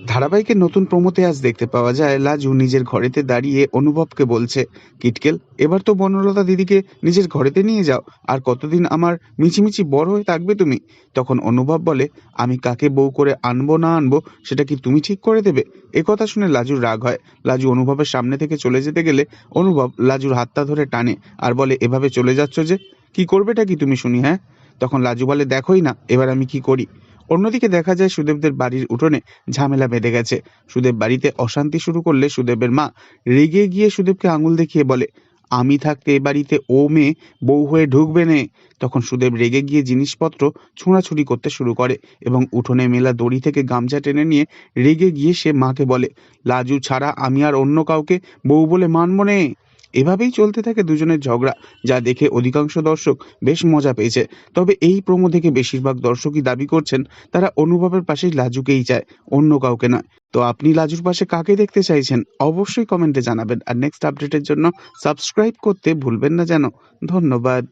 ধারাবাহিকের নতুন প্রোমোতে আজ দেখতে পাওয়া যায়, লাজু নিজের ঘরেতে দাঁড়িয়ে অনুভবকে বলছে, কিটকেল, এবার তো বনলতা দিদিকে নিজের ঘরেতে নিয়ে যাও, আর কতদিন আমার মিছিমিছি বড় হয়ে থাকবে তুমি? তখন অনুভব বলে, আমি কাকে বউ করে আনব না আনব, সেটা কি তুমি ঠিক করে দেবে? এ কথা শুনে লাজুর রাগ হয়। লাজু অনুভবের সামনে থেকে চলে যেতে গেলে অনুভব লাজুর হাতটা ধরে টানে আর বলে, এভাবে চলে যাচ্ছ যে? কি করবেটা কি তুমি শুনি হ্যাঁ? তখন লাজু বলে, দেখোই না, এবার আমি কি করি? অন্যদিকে দেখা যায় সুদেবদের বাড়ির উঠোনে ঝামেলা বেঁধে গেছে। সুদেব বাড়িতে অশান্তি শুরু করলে সুদেবের মা রেগে গিয়ে সুদেবকে আঙুল দেখিয়ে বলে, আমি থাকতে এ বাড়িতে ও মেয়ে বউ হয়ে ঢুকবে নে। তখন সুদেব রেগে গিয়ে জিনিসপত্র ছোঁড়াছুড়ি করতে শুরু করে এবং উঠোনে মেলা দড়ি থেকে গামছা টেনে নিয়ে রেগে গিয়ে সে মাকে বলে, লাজু ছাড়া আমি আর অন্য কাউকে বউ বলে মানব নে। এভাবেই চলতে থাকে দুজনের ঝগড়া, যা দেখে অধিকাংশ দর্শক বেশ মজা পেয়েছে। তবে এই প্রোমো দেখে বেশিরভাগ দর্শকই দাবি করছেন, তারা অনুভবের পাশেই লাজুকেই চায়, অন্য কাউকে নয়। তো আপনি লাজুর পাশে কাকে দেখতে চাইছেন? অবশ্যই কমেন্টে জানাবেন। আর নেক্সট আপডেটের জন্য সাবস্ক্রাইব করতে ভুলবেন না যেন। ধন্যবাদ।